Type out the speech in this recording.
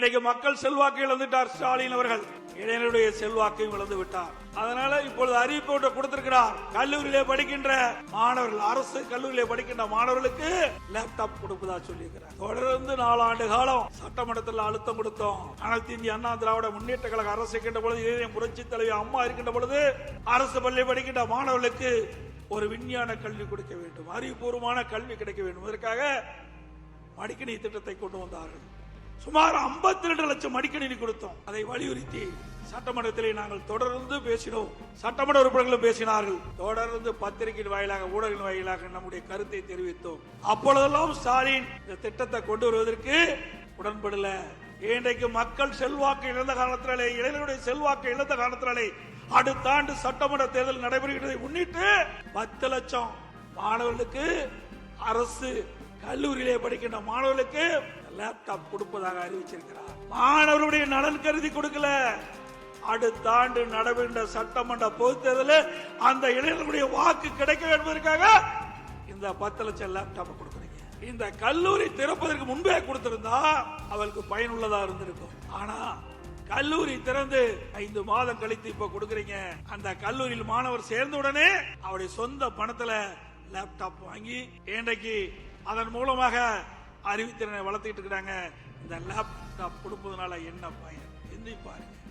இன்றைக்கு மக்கள் செல்வாக்கு இழந்துட்டார் ஸ்டாலின் அவர்கள். இளைஞருடைய செல்வாக்கையும் இழந்து விட்டார். அதனால இப்பொழுது அறிவிப்பு ஒன்று கொடுத்திருக்கிறார். கல்லூரியிலே படிக்கின்ற மாணவர்கள் அரசு கல்லூரியிலே படிக்கின்ற மாணவர்களுக்கு லேப்டாப் கொடுப்பதா சொல்லியிருக்கிறார். தொடர்ந்து நாலாண்டு காலம் சட்டமன்றத்தில் அழுத்தம் கொடுத்தோம். அனைத்து இந்திய அண்ணா திராவிட முன்னேற்ற கழக அரசு இருக்கின்ற பொழுது இளைஞர் புரட்சி தலைவி அம்மா இருக்கின்ற பொழுது அரசு பள்ளி படிக்கின்ற மாணவர்களுக்கு ஒரு விஞ்ஞான கல்வி கொடுக்க வேண்டும். அறிவுபூர்வமான கல்வி கிடைக்க வேண்டும். இதற்காக மடிக்கணி திட்டத்தை கொண்டு வந்தார்கள். சுமார் 52 லட்சம் மடிக்கணினி கொடுத்தோம். அதை வலியுறுத்தி சட்டமன்றத்திலே நாங்கள் தொடர்ந்து பேசினோம். சட்டமன்ற உறுப்பினர்களும் பேசினார்கள். தொடர்ந்து பத்திரிகையின் வாயிலாக ஊடகங்களின் வாயிலாக நம்முடைய கருத்தை தெரிவித்தோம். அப்பொழுதெல்லாம் ஸ்டாலின் இந்த திட்டத்தை கொண்டு வருவதற்கு உடன்படல. இன்றைக்கு மக்கள் செல்வாக்கு இழந்த காலத்தினாலே இளைஞருடைய செல்வாக்கு இழந்த காலத்தினாலே அடுத்த ஆண்டு சட்டமன்ற தேர்தல் நடைபெறுகிறதை முன்னிட்டு பத்து லட்சம் மாணவர்களுக்கு அரசு கல்லூரியிலே படிக்கின்ற மாணவர்களுக்கு லேப்டாப் கொடுப்பதாக அறிவிச்சிருக்கிறார். மாணவருடைய நலன் கருதி கொடுக்கல. அடுத்த ஆண்டு நடைபெற்ற சட்டமன்ற பொதுத் தேர்தலில் அந்த இளைஞர்களுடைய வாக்கு கிடைக்க என்பதற்காக இந்த பத்து லட்சம் லேப்டாப் கொடுக்குறீங்க. இந்த கல்லூரி திறப்பதற்கு முன்பே கொடுத்திருந்தா அவளுக்கு பயனுள்ளதா இருந்திருக்கும். ஆனா கல்லூரி திறந்து ஐந்து மாதம் கழித்து இப்ப கொடுக்குறீங்க. அந்த கல்லூரியில் மாணவர் சேர்ந்த உடனே அவருடைய சொந்த பணத்துல லேப்டாப் வாங்கி இன்றைக்கு அதன் மூலமாக அறிவுத்திறனை வளர்த்துக்கிட்டு இருக்கிறாங்க. இந்த லேப்டாப் கொடுப்பதனால என்ன பயன்? சிந்திப்பாருங்க